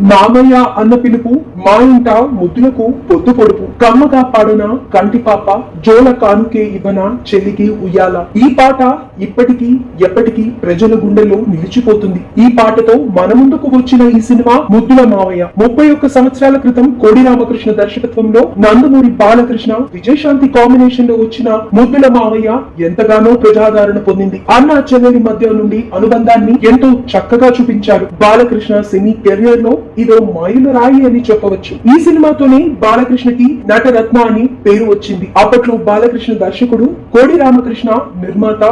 మామయ్య అన్న పిలుపు మా ఇంట ముద్దులకు పొద్దు పొడుపు. కమ్మగా పాడున కంటి పాప జోల కానుకే ఇవ్వన చెల్లికి ఉయ్యాల. ఈ పాట ఇప్పటికీ ఎప్పటికీ ప్రజల గుండెల్లో నిలిచిపోతుంది. ఈ పాటతో మన ముందుకు వచ్చిన ఈ సినిమా ముద్దుల మావయ్య ముప్పై ఒక్క సంవత్సరాల క్రితం కోడి రామకృష్ణ దర్శకత్వంలో నందమూరి బాలకృష్ణ విజయశాంతి కాంబినేషన్లో వచ్చిన ముద్దుల మావయ్య ఎంతగానో ప్రజాదరణ పొందింది. అన్న చెల్లెలి మధ్య నుండి అనుబంధాన్ని ఎంతో చక్కగా చూపించారు. బాలకృష్ణ సినీ కెరియర్లో ఇదో మైలురాయి అని చెప్పవచ్చు. ఈ సినిమాతోనే బాలకృష్ణకి నటరత్న అని పేరు వచ్చింది. అప్పట్లో బాలకృష్ణ దర్శకుడు కోడి రామకృష్ణ నిర్మాత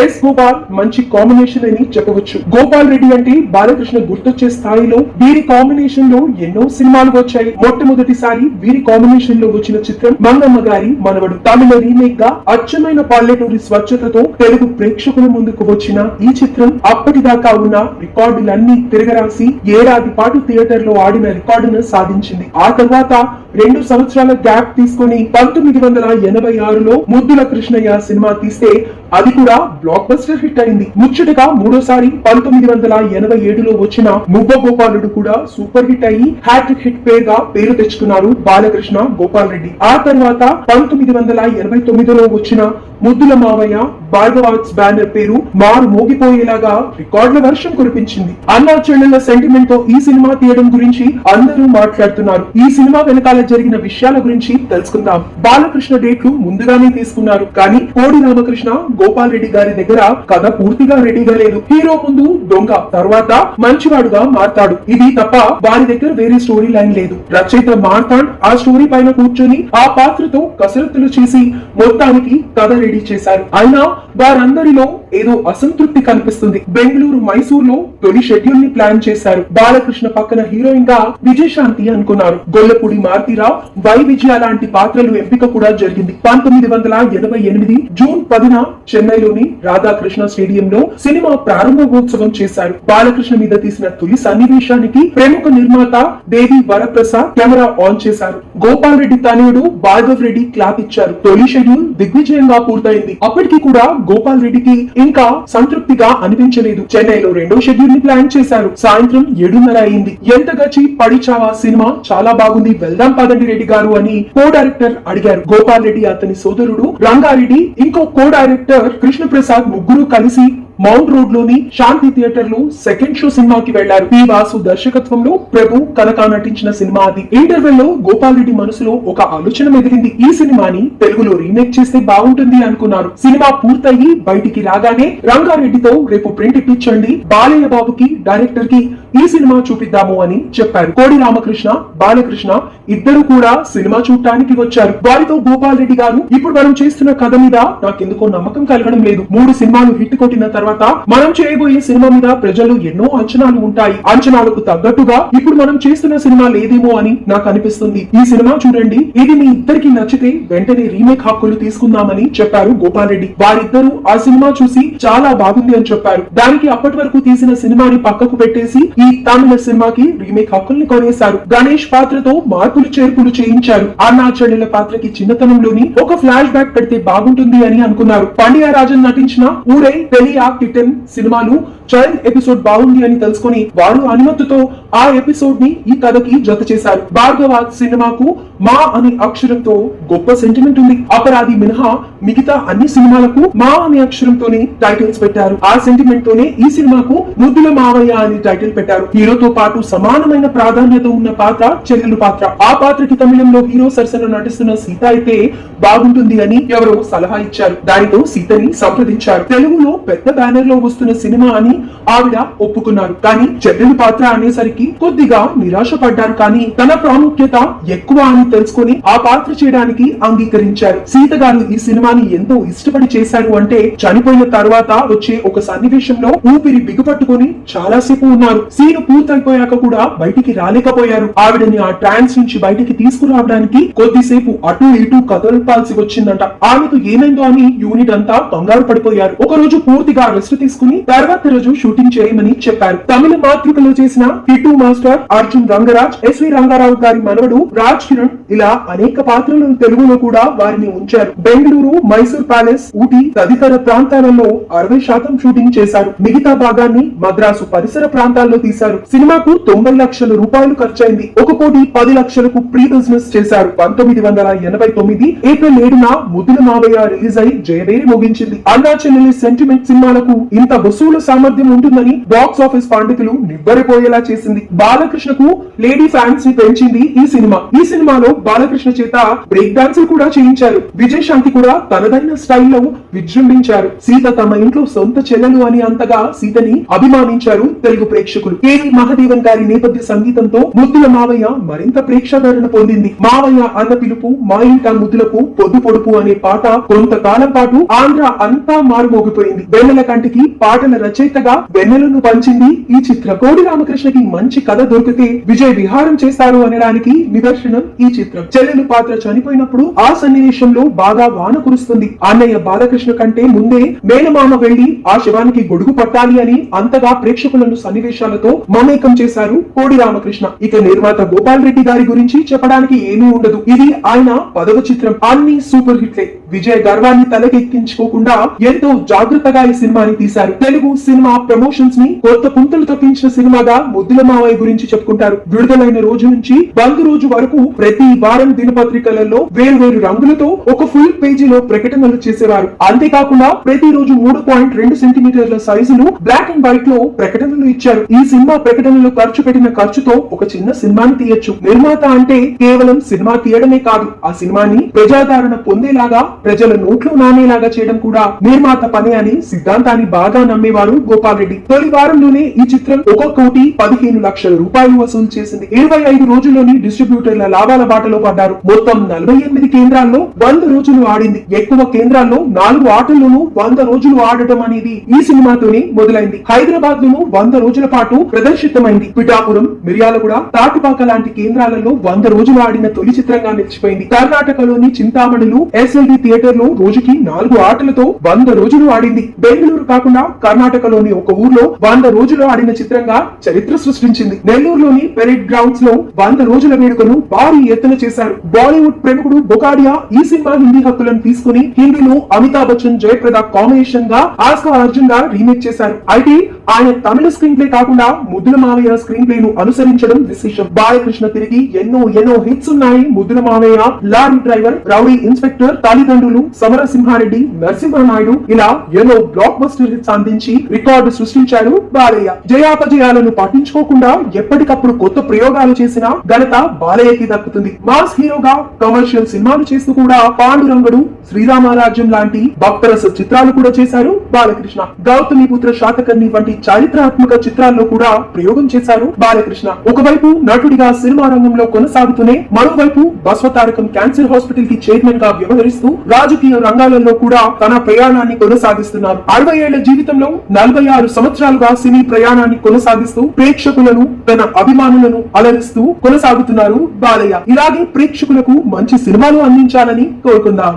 ఎస్ గోపాల్ మంచి కాంబినేషన్ అని చెప్పవచ్చు. గోపాల్ రెడ్డి అంటే బాలకృష్ణ గుర్తొచ్చే స్థాయిలో వీరి కాంబినేషన్లో ఎన్నో సినిమాలు వచ్చాయి. మొట్టమొదటిసారి వీరి కాంబినేషన్లో వచ్చిన చిత్రం మంగమ్మ గారి మనవడు. తమిళ రీమేక్గా అచ్చమైన పల్లెటూరి స్వచ్ఛతతో తెలుగు ప్రేక్షకుల ముందుకు వచ్చిన ఈ చిత్రం అప్పటిదాకా ఉన్న రికార్డులన్నీ తిరగరాసి ఏడాది పాటు థియేటర్ లో ఆడిన రికార్డును సాధించింది. ఆ తర్వాత రెండు సంవత్సరాల గ్యాప్ తీసుకొని పంతొమ్మిది వందల ఎనభై ఆరులో ముద్దుల కృష్ణయ్య సినిమా తీస్తే అది కూడా బ్లాక్ బస్టర్ హిట్ అయింది. ముచ్చటగా మూడోసారి పంతొమ్మిది వందల ఎనభై ఏడులో వచ్చిన ముబ్బ గోపాలుడు కూడా సూపర్ హిట్ అయ్యి హ్యాట్రిక్ హిట్ పేర్గా పేరు తెచ్చుకున్నారు బాలకృష్ణ గోపాల్ రెడ్డి. ఆ తర్వాత పంతొమ్మిది వందల ఎనభై తొమ్మిదిలో వచ్చిన ముద్దుల మావయ్య భార్గవాట్స్ బ్యానర్ పేరు మారు మోగిపోయేలాగా రికార్డుల వర్షం కురిపించింది. అన్నా చెల్లెల సెంటిమెంట్తో ఈ సినిమా తీయడం గురించి అందరూ మాట్లాడుతున్నారు. ఈ సినిమా వెనకాల జరిగిన విషయాల గురించి తెలుసుకుందాం. బాలకృష్ణ డేట్లు ముందుగానే తీసుకున్నారు. కానీ కోడి రామకృష్ణ గోపాల్ రెడ్డి గారి దగ్గర కథ పూర్తిగా రెడీగా లేదు. హీరో ముందు దొంగ తర్వాత మంచివాడుగా మారతాడు. ఇది తప్ప వారి దగ్గర వేరే స్టోరీ లైన్ లేదు. రచయిత మార్తాండ్ ఆ స్టోరీ పైన కూర్చొని ఆ పాత్రతో కసరత్తులు చేసి మొత్తానికి కథ రెడీ చేశారు. అయినా వారందరిలో ఏదో అసంతృప్తి కనిపిస్తుంది. బెంగళూరు మైసూర్లో తొలి షెడ్యూల్ని ప్లాన్ చేశారు. బాలకృష్ణ పక్కన హీరోయిన్గా విజయశాంతి అనుకున్నారు. గొల్లపూడి మారుతీరావు వై విజయ లాంటి పాత్రలు ఎంపిక కూడా జరిగింది. పంతొమ్మిది వందల ఎనభై ఎనిమిది జూన్ పదిన చెన్నైలోని రాధాకృష్ణ స్టేడియం లో సినిమా ప్రారంభోత్సవం చేశారు. బాలకృష్ణ మీద తీసిన తొలి సన్నివేశానికి ప్రముఖ నిర్మాత దేవి వరప్రసాద్ కెమెరా ఆన్ చేశారు. గోపాల్ రెడ్డి తనయుడు భార్గవ్ రెడ్డి క్లాప్ ఇచ్చారు. తొలి షెడ్యూల్ దిగ్విజయంగా పూర్తయింది. అప్పటికి కూడా గోపాల్ రెడ్డికి ఇంకా సంతృప్తిగా అనిపించలేదు. చెన్నైలో రెండో షెడ్యూల్ని ప్లాన్ చేశారు. సాయంత్రం ఏడున్నర అయింది. ఎంత గచ్చి పడిచావా సినిమా? చాలా బాగుంది. వెళ్దాం పదండి రెడ్డి గారు అని కో డైరెక్టర్ అడిగారు. గోపాల్ రెడ్డి అతని సోదరుడు రంగారెడ్డి. ఇంకో కో డైరెక్టర్ కృష్ణ ప్రసాద్ ముగ్గురు కలిసి మౌంట్ రోడ్లోని శాంతి థియేటర్లో సెకండ్ షో సినిమాకి వెళ్ళారు. పి వాసు దర్శకత్వంలో ప్రభు కనక నటించిన సినిమా అది. ఇంటర్వెల్లో గోపాల్ రెడ్డి మనసులో ఒక ఆలోచన మెదిలింది. ఈ సినిమాని తెలుగులో రీమేక్ చేస్తే బాగుంటుంది అనుకున్నారు. సినిమా పూర్తయి బయటికి రాగానే రంగారెడ్డితో రేపు ప్రింట్ ఇప్పించండి. బాలయ్య బాబుకి డైరెక్టర్కి ఈ సినిమా చూపిద్దాము అని చెప్పారు. కోడి రామకృష్ణ బాలకృష్ణ ఇద్దరు కూడా సినిమా చూడటానికి వచ్చారు. వారితో గోపాల్ రెడ్డి గారు ఇప్పుడు మనం చేస్తున్న కథ మీద నాకెందుకో నమ్మకం కలగడం లేదు. మూడు సినిమాలు హిట్ కొట్టిన తర్వాత మనం చేయబోయే సినిమా మీద ప్రజలు ఎన్నో అంచనాలు ఉంటాయి. అంచనాలకు తగ్గట్టుగా ఇప్పుడు మనం చేస్తున్న సినిమా లేదేమో అని నాకు అనిపిస్తుంది. ఈ సినిమా చూడండి. ఇది మీ ఇద్దరికి నచ్చితే వెంటనే రీమేక్ హక్కులు తీసుకుందామని చెప్పారు గోపాల్ రెడ్డి వారిద్దరూ ఆ సినిమా చూసి చాలా బాగుంది అని చెప్పారు. దానికి అప్పటి వరకు తీసిన సినిమాని పక్కకు పెట్టేసి ఈ తమిళ సినిమాకి రీమేక్ హక్కుల్ని కొనేశారు. గణేష్ పాత్రతో మార్పులు చేర్పులు చేయించారు. అన్నా పాత్రకి చిన్నతనంలోని ఒక ఫ్లాష్ బ్యాక్ పెడితే బాగుంటుంది అని అనుకున్నారు. పాండ్య రాజన్ నటించిన ఊరే తెలియ కిటెన్ సినిమాలు చైల్డ్ ఎపిసోడ్ బాగుంది అని తెలుసుకుని వారు అనుమతితో ఆ ఎపిసోడ్ని ఈ కథకి జత చేశారు. భార్గవ సినిమాకు మా అనే అక్షరంతో గొప్ప సెంటిమెంట్ ఉంది. అపరాధి మినహా మిగతా అన్ని సినిమాలకు మా అనే అక్షరంతోనే టైటిల్స్ పెట్టారు. ఆ సెంటిమెంట్ తోనే ఈ సినిమాకు ముద్దుల మావయ్య అనే టైటిల్ పెట్టారు. హీరోతో పాటు సమానమైన ప్రాధాన్యత ఉన్న పాత్ర చెల్లెలు పాత్ర. ఆ పాత్రకి తమిళంలో హీరో సరసన నటిస్తున్న సీత అయితే బాగుంటుంది అని ఎవరో సలహా ఇచ్చారు. దానితో సీతని సంప్రదించారు. తెలుగులో పెద్ద బ్యానర్లో వస్తున్న సినిమా అని ఆవిడ ఒప్పుకున్నారు. కానీ చెల్లెలు పాత్ర అనేసరికి కొద్దిగా నిరాశపడ్డారు. కానీ తన ప్రాముఖ్యత ఎక్కువ అని తెలుసుకొని ఆ పాత్ర చేయడానికి అంగీకరించారు. సీత గారు ఈ సినిమాని ఎంతో ఇష్టపడి చేశారు అంటే చనిపోయిన తర్వాత వచ్చే ఒక సన్నివేశంలో ఊపిరి బిగుపట్టుకుని చాలా సేపు ఉన్నారు. సీన్ పూర్తయిపోయాక కూడా బయటికి రాలేకపోయారు. ఆవిడని ఆ ట్రాన్స్ నుంచి బయటికి తీసుకురావడానికి కొద్దిసేపు అటు ఇటు కదలపాల్సి వచ్చిందంట. ఆమెకు ఏమైందో అని యూనిట్ అంతా కంగారు పడిపోయారు. ఒక రోజు పూర్తిగా రెస్ట్ తీసుకుని తర్వాత రోజు షూటింగ్ చేయమని చెప్పారు. తమిళ మాతృకలో చేసిన hit master Arjun Rangaraj SV Rangarao గారి మనవడు రాజ్ కిరణ్ ఇలా అనేక పాత్రలను తెలుగులో కూడా వారిని ఉంచారు. బెంగళూరు మైసూర్ ప్యాలెస్ ఊటీ తదితర ప్రాంతాలలో అరవై శాతం షూటింగ్ చేశారు. మిగతా భాగాన్ని మద్రాసు పరిసర ప్రాంతాల్లో తీశారు. సినిమాకు తొంభై లక్షల రూపాయలు ఖర్చయింది ఒక కోటి పది లక్షలకు ప్రీ బిజినెస్ చేశారు. పంతొమ్మిది వందల ఎనభై తొమ్మిది ఏప్రిల్ ఏడున ముద్దుల మావయ్య రిలీజ్ అయి జయవేరి ముగించింది. అన్నా చెల్లెలి సెంటిమెంట్ సినిమాలకు ఇంత వసూల సామర్థ్యం ఉంటుందని బాక్స్ ఆఫీస్ పాండితులు నివ్వరిపోయేలా చేసింది. బాలకృష్ణకు లేడీ ఫ్యాన్స్ని పెంచింది ఈ సినిమా. ఈ సినిమాలో బాలకృష్ణ చేత బ్రేక్ డాన్స్ కూడా చేయించారు. విజయ్ శాంతి కూడా తనదైన స్టైల్లో విజృంభించారు. సీత తమ ఇంట్లో సొంత చెల్లెలు అని అంతగా సీతని అభిమానించారు తెలుగు ప్రేక్షకులు. కేవి మహాదేవన్ గారి నేపథ్య సంగీతంతో ముద్దుల మావయ్య మరింత ప్రేక్షాదరణ పొందింది. మావయ్య అన్న పిలుపు మా ఇంట ముద్దులకు పొద్దు పొడుపు అనే పాట కొంతకాలం పాటు ఆంధ్ర అంతా మారుమోగిపోయింది. వెన్నెల కంటికి పాటల రచయితగా వెన్నెలను పంచింది ఈ చిత్రం. కోడి రామకృష్ణకి మంచి కథ దొరికితే విజయ్ విహారం చేస్తారు అనడానికి నిదర్శనం ఈ చిత్రం. చెల్లెలు పాత్ర చనిపోయినప్పుడు ఆ సన్నివేశంలో బాగా వాన కురుస్తుంది. అన్నయ్య బాలకృష్ణ కంటే ముందే మేనమామ వెళ్ళి ఆ శివానికి గొడుగు పట్టాలి అని అంతగా ప్రేక్షకులను సన్నివేశాలతో మమేకం చేశారు కోడి రామకృష్ణ. ఇక నిర్మాత గోపాల్ రెడ్డి గారి గురించి చెప్పడానికి ఏమీ ఉండదు. ఇది ఆయన పదవ చిత్రం. అన్ని సూపర్ హిట్లే. విజయ్ గర్వాన్ని తలకెక్కించుకోకుండా ఎంతో జాగ్రత్తగా ఈ సినిమాని తీశారు. తెలుగు సినిమా ప్రమోషన్స్ని కొత్త పుంతలు తప్పించిన సినిమాగా ముద్దుల మావయ్య గురించి చెప్పుకుంటారు. విడుదలైన రోజు నుంచి బంద్ రోజు వరకు ప్రతి వారం దినపత్రికలలో వేర్వేరు రంగులతో ఒక ఫుల్ పేజీలో ప్రకటనలు చేసేవారు. అంతేకాకుండా ప్రతి రోజు మూడు పాయింట్ రెండు సెంటీమీటర్ల సైజులు బ్లాక్ అండ్ వైట్లో ప్రకటనలు ఇచ్చారు. ఈ సినిమా ప్రకటనలో ఖర్చు పెట్టిన ఖర్చుతో ఒక చిన్న సినిమాని తీయొచ్చు. నిర్మాత అంటే కేవలం సినిమా తీయడమే కాదు ఆ సినిమాని ప్రజాదరణ పొందేలాగా ప్రజల నోట్లో నానేలాగా చేయడం కూడా నిర్మాత పని అని సిద్ధాంతాన్ని బాగా నమ్మేవారు గోపాల్ రెడ్డి తొలి వారంలోనే ఈ చిత్రం ఒక కోటి పదిహేను లక్షల రూపాయలు వసూలు చేసింది. ఇరవై ఐదు రోజుల్లోని డిస్ట్రిబ్యూటర్ల లాభాల బాటలో పడ్డారు. మొత్తం నలభై ఎనిమిది కేంద్రాల్లో వంద రోజులు ఆడింది. ఎక్కువ కేంద్రాల్లో నాలుగు ఆటల్లోనూ వంద రోజులు ఆడటం అనేది ఈ సినిమాతోనే మొదలైంది. హైదరాబాద్ లోను వంద రోజుల పాటు ప్రదర్శితమైంది. పిఠాపురం మిర్యాలగూడ తాటిపాక లాంటి కేంద్రాలలో వంద రోజులు ఆడిన తొలి చిత్రంగా నిలిచిపోయింది. కర్ణాటకలోని చింతామణిలు ఎస్ఎల్డి థియేటర్లో రోజుకి నాలుగు ఆటలతో వంద రోజులు ఆడింది. బెంగళూరు కాకుండా కర్ణాటకలోని ఒక ఊర్లో వంద రోజులు ఆడిన చిత్రంగా చరిత్ర సృష్టించింది. నెల్లూరులోని పెరేడ్ గ్రౌండ్స్లో వంద రోజుల వేడుకను భారీ ఎత్తున చేశారు. బాలీవుడ్ ప్రముఖుడు బొకాడియా ఈ సినిమా హిందీ హక్కులను తీసుకుని హిందీలో అమితాబ్ బచ్చన్ జయప్రద కాంబినేషన్గా ఆస్కా అర్జున్గా రీమేక్ చేశారు. అయితే ఆయన తమిళ స్క్రీన్ ప్లే కాకుండా ముద్దుల మావయ్య స్క్రీన్ ప్లే ను అనుసరించడం విశేషం. బాలకృష్ణ తిరిగి ఎన్నో ఎన్నో హిట్స్ ఉన్నాయి. ముద్దుల మావయ్య లారీ డ్రైవర్ రౌడీ ఇన్స్పెక్టర్ తల్లిదండ్రులు సమరసింహారెడ్డి నరసింహనాయుడు ఇలా ఎన్నో బ్లాక్ బస్టర్ హిట్స్ అందించి రికార్డు సృష్టించారు బాలయ్య. జయాపజయాలను పట్టించుకోకుండా ఎప్పటికప్పుడు కొత్త ప్రయోగాలు చేసిన ఘనత బాలయ్యకి దక్కుతుంది. మాస్ హీరోగా కమర్షియల్ సినిమాలు చేస్తూ కూడా పాండురంగడు శ్రీరామరాజ్యం లాంటి భక్తరస చిత్రాలు కూడా చేశారు. బాలకృష్ణ. గౌతమి పుత్ర శాతకర్ణి వంటి చారిత్రాత్మక చిత్రాల్లో కూడా ప్రయోగం చేశారు బాలకృష్ణ. ఒకవైపు నటుడిగా సినిమా రంగంలో కొనసాగుతూనే మరోవైపు బస్వతారకం క్యాన్సర్ హాస్పిటల్కి చైర్మన్గా వ్యవహరిస్తూ రాజకీయ రంగాలలో కూడా తన ప్రయాణాన్ని కొనసాగిస్తున్నారు. అరవై ఏళ్ళ జీవితంలో నలభై ఆరు సంవత్సరాలుగా సినీ ప్రయాణాన్ని కొనసాగిస్తూ ప్రేక్షకులను తన అభిమానులను అలరిస్తూ కొనసాగుతున్నారు బాలయ్య. ఇలాగే ప్రేక్షకులకు మంచి సినిమాలు అందించాలని కోరుకుందాం.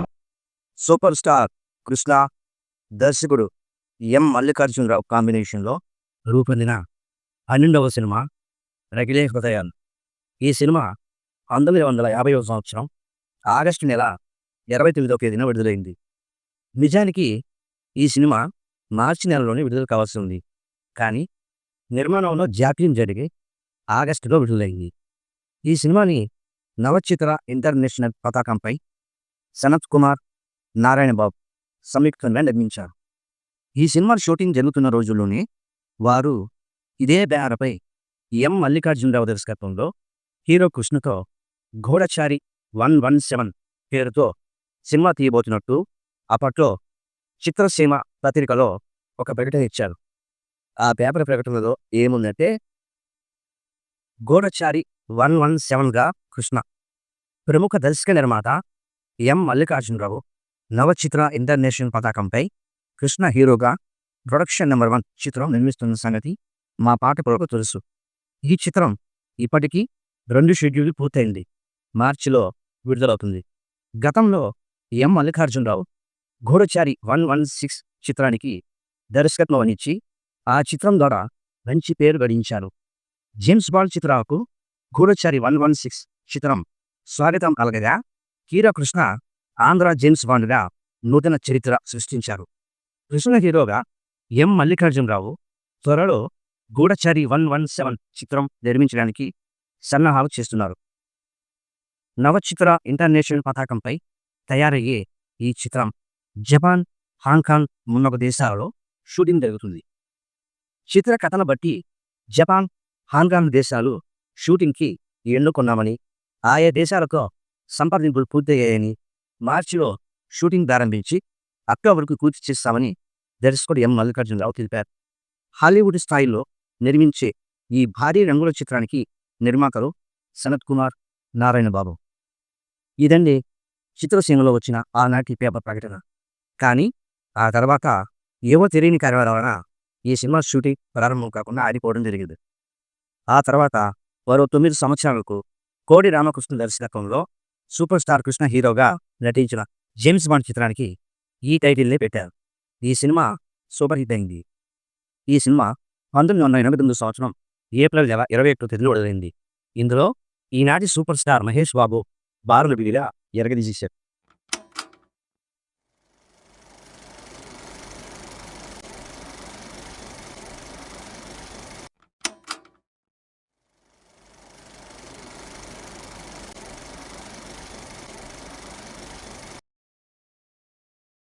సూపర్ స్టార్ కృష్ణ దర్శకుడు ఎం. మల్లికార్జునరావు కాంబినేషన్లో రూపొందిన పన్నెండవ సినిమా రగిలే హృదయాలు ఈ సినిమా పంతొమ్మిది వందల యాభైవ సంవత్సరం ఆగస్టు నెల ఇరవై తొమ్మిదవ తేదీన విడుదలైంది. నిజానికి ఈ సినిమా మార్చి నెలలోనే విడుదల కావాల్సి ఉంది. కానీ నిర్మాణంలో జాప్యం జరిగి ఆగస్టులో విడుదలైంది. ఈ సినిమాని నవచిత్ర ఇంటర్నేషనల్ పతాకంపై సనత్ కుమార్ నారాయణ బాబు సంయుక్తంగా నిర్మించారు. ఈ సినిమా షూటింగ్ జరుగుతున్న రోజుల్లోనే వారు ఇదే బ్యానర్పై ఎం. మల్లికార్జునరావు దర్శకత్వంలో హీరో కృష్ణతో ఘోడచారి వన్ వన్ సెవెన్ పేరుతో సినిమా తీయబోతున్నట్టు అప్పట్లో చిత్రసీమ పత్రికలో ఒక ప్రకటన ఇచ్చారు. ఆ పేపర్ ప్రకటనలో ఏముందంటే గోడచారి వన్ వన్ సెవెన్గా కృష్ణ ప్రముఖ దర్శక నిర్మాత ఎం. మల్లికార్జునరావు నవచిత్ర ఇంటర్నేషనల్ పతాకంపై కృష్ణ హీరోగా ప్రొడక్షన్ నెంబర్ వన్ చిత్రం నిర్మిస్తున్న సంగతి మా పాట తెలుసు. ఈ చిత్రం ఇప్పటికీ రెండు షెడ్యూల్ పూర్తయింది. మార్చిలో విడుదలవుతుంది. గతంలో ఎం మల్లికార్జునరావు గూఢచారి వన్ వన్ సిక్స్ చిత్రానికి దర్శకత్వం వహించి ఆ చిత్రం ద్వారా మంచి పేరు గడించారు. జేమ్స్ బాల్ చిత్రాలకు గూఢచారి వన్ వన్ సిక్స్ చిత్రం స్వాగతం కలగగా కీరకృష్ణ ఆంధ్ర జేమ్స్ బాండ్గా నూతన చరిత్ర సృష్టించారు. కృష్ణ హీరోగా ఎం. మల్లికార్జునరావు త్వరలో గూఢచారి వన్ వన్ సెవెన్ చిత్రం నిర్మించడానికి సన్నాహాలు చేస్తున్నారు. నవచిత్ర ఇంటర్నేషనల్ పతాకంపై తయారయ్యే ఈ చిత్రం జపాన్ హాంకాంగ్ మున్నొక దేశాలలో షూటింగ్ జరుగుతుంది. చిత్ర కథను బట్టి జపాన్ హాంకాంగ్ దేశాలు షూటింగ్కి ఎన్నుకున్నామని ఆయా దేశాలతో సంప్రదింపులు పూర్తయ్యాయని మార్చిలో షూటింగ్ ప్రారంభించి అక్టోబర్కు పూర్తి చేస్తామని దర్శకుడు ఎం మల్లికార్జునరావు తెలిపారు. హాలీవుడ్ స్థాయిలో నిర్మించే ఈ భారీ రంగుల చిత్రానికి నిర్మాతలు సనత్ కుమార్ నారాయణ బాబు. ఇదండి చిత్రసీమలో వచ్చిన ఆనాటి పేపర్ ప్రకటన. కానీ ఆ తర్వాత ఏవో తెలియని కారణాల వలన ఈ సినిమా షూటింగ్ ప్రారంభం కాకుండా ఆగిపోవడం జరిగింది. ఆ తర్వాత మరో తొమ్మిది సంవత్సరాలకు కోడి రామకృష్ణ దర్శకత్వంలో సూపర్ స్టార్ కృష్ణ హీరోగా నటించిన జేమ్స్ బాండ్ చిత్రానికి ఈ టైటిల్నే పెట్టారు. ఈ సినిమా సూపర్ హిట్ అయింది. ఈ సినిమా పంతొమ్మిది వందల ఎనభై తొమ్మిది సంవత్సరం ఏప్రిల్ నెల ఇరవై ఒకటి తేదీన విడుదలైంది. ఇందులో ఈనాటి సూపర్ స్టార్ మహేష్ బాబు బారుల బిడిగా ఎరగదీసేశారు.